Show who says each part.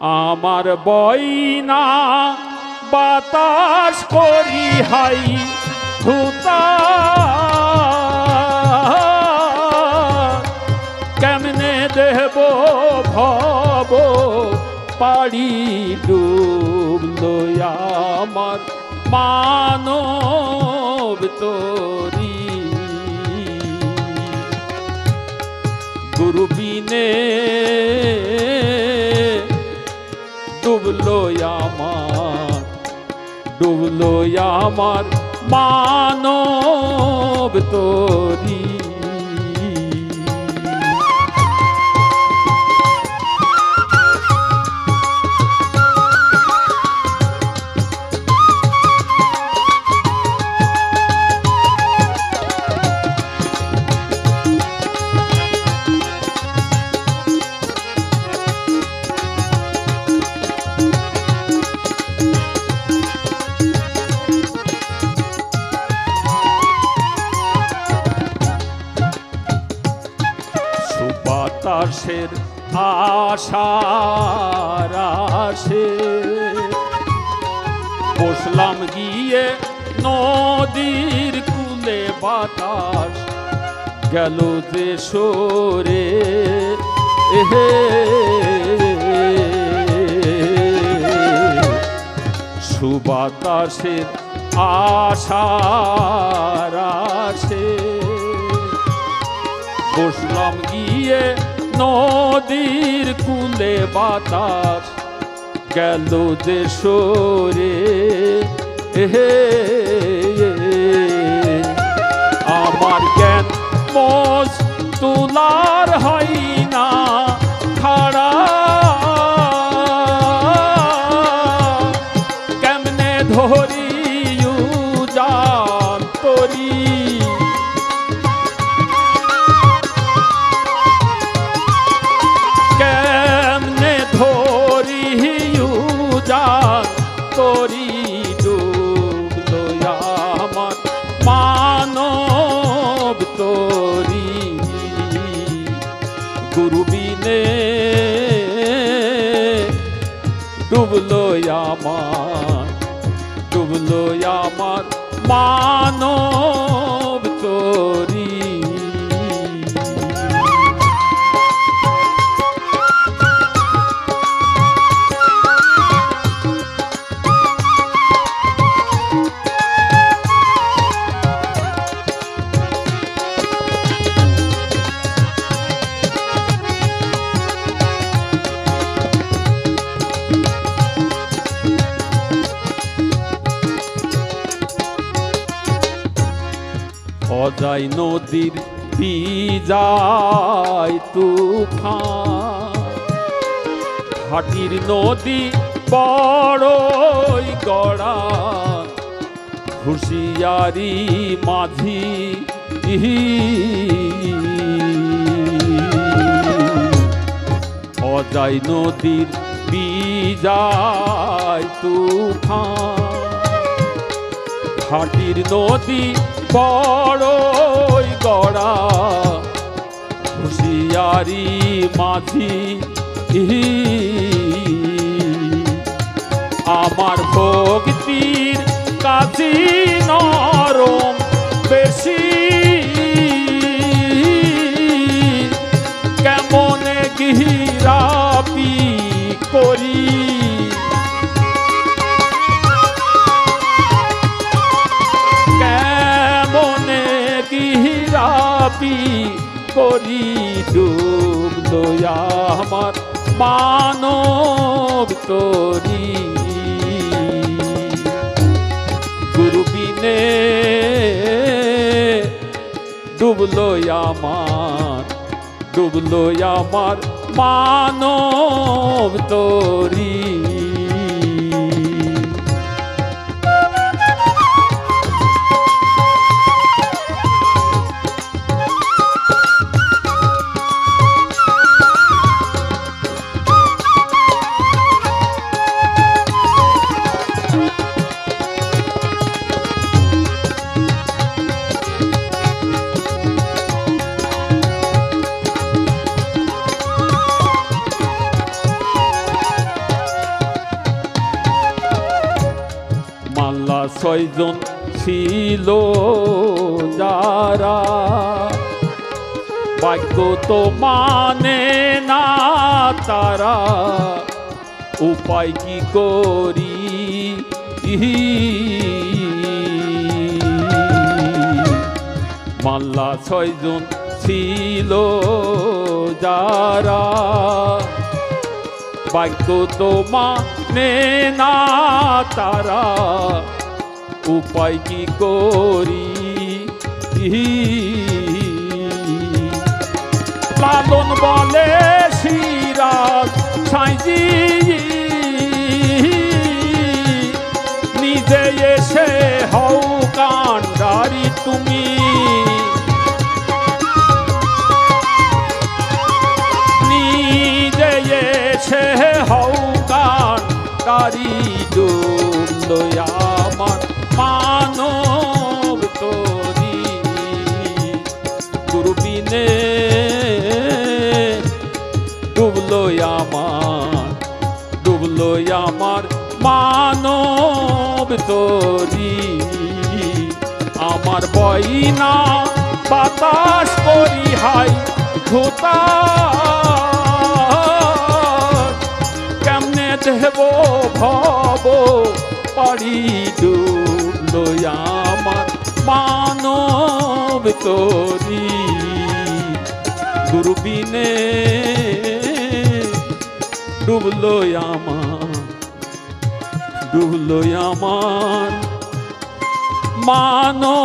Speaker 1: আমার বইনা বাতাস করি হাই ধুতা। কেমনে দেব ভব পাড়ি ডুবলো আমার মানব তোরি। গুরু বিনে ডুবলো আমার ডুবলো আমার মানব তোরি। সুবাতাসের আশার আসে বসলাম গিয়ে নদীর কুলে বাতাস। গেল যে সরে, এহে। সুবাতাসের আশার আসে বসলাম গিয়ে নদীর কুলে বাতাস গেল যে সরে। হে আমার জ্ঞান মস তুলার হয় আমার অজাই নদীর বিজায় তুফান। নদী বড়ই গড়া হুঁশিয়ারি মাঝি অজাই নদীর বিজায় তুফান। হাটির নদী বড়ই গড়া। হুঁশিয়ারি মাঝি আমার ভক্তির কাছি নরম বেশি। কেমন গিরাপি করি ডুবলো আমার মানব তরি। গুরু বিনে ডুবলো আমার ডুবলো আমার মানব তরি। ছয়জন ছিল যারা। ভাগ্য তো মানে না তারা, উপায় কি করি? মাল্লা ছয়জন ছিল যারা। ভাগ্য তো মানে না তারা। উপায় কি করি? লালন বলে সিরাজ সাইজি হও কান্ডারি ডুবলো আমার, মানব তোরি। গুরুবিনে ডুবলো আমার ডুবলো আমার, মানব তোরি। আমার বইনা বাতাস করি হাই ধুতা দেব ভব পারি আমার মানব তোরি। গুরুবিনে ডুবলো আমার ডুবলো আমার মানো